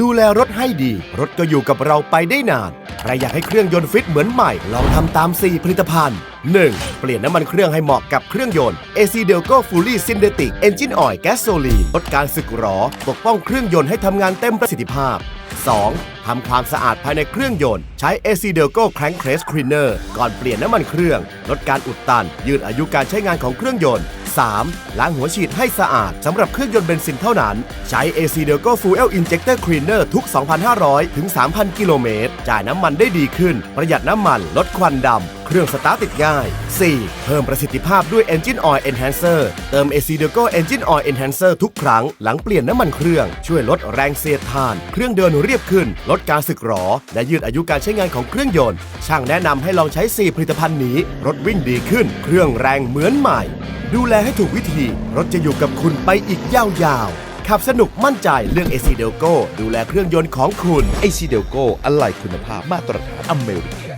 ดูแลรถให้ดี รถก็อยู่กับเราไปได้นาน ใครอยากให้เครื่องยนต์ฟิตเหมือนใหม่ ลองทำตาม 4 ผลิตภัณฑ์ 1. เปลี่ยนน้ำมันเครื่องให้เหมาะกับเครื่องยนต์ AC Delco Fully Synthetic Engine Oil Gasoline ลดการสึกหรอ ปกป้องเครื่องยนต์ให้ทำงานเต็มประสิทธิภาพ 2. ทำความสะอาดภายในเครื่องยนต์ ใช้ AC Delco Crankcase Cleaner ก่อนเปลี่ยนน้ำมันเครื่อง ลดการอุดตัน ยืดอายุการใช้งานของเครื่องยนต์ 3. ล้างหัวฉีดให้สะอาดสำหรับเครื่องยนต์เบนซินเท่านั้น ใช้ AC Delco Fuel Injector Cleaner ทุก 2,500 ถึง 3,000 กิโลเมตร จ่ายน้ำมันได้ดีขึ้น ประหยัดน้ำมัน ลดควันดำ เครื่องสตาร์ทติดง่าย 4. เพิ่มประสิทธิภาพด้วย Engine Oil Enhancer เติม AC Delco Engine Oil Enhancer ทุกครั้งหลังเปลี่ยนน้ำมันเครื่อง ช่วยลดแรงเสียดทาน เครื่องเดินเรียบขึ้น ลดการสึกหรอ และยืดอายุการใช้งานของเครื่องยนต์ ช่างแนะนำให้ลองใช้ 4 ผลิตภัณฑ์นี้ รถวิ่งดีขึ้น เครื่องแรงเหมือนใหม่ ดูแลให้ถูกวิธี รถจะอยู่กับคุณไปอีกยาวๆ ขับสนุกมั่นใจเรื่อง AC Delco ดูแลเครื่องยนต์ของคุณ AC d e l c o อะไหล่คุณภาพมาตรฐานอเมริกา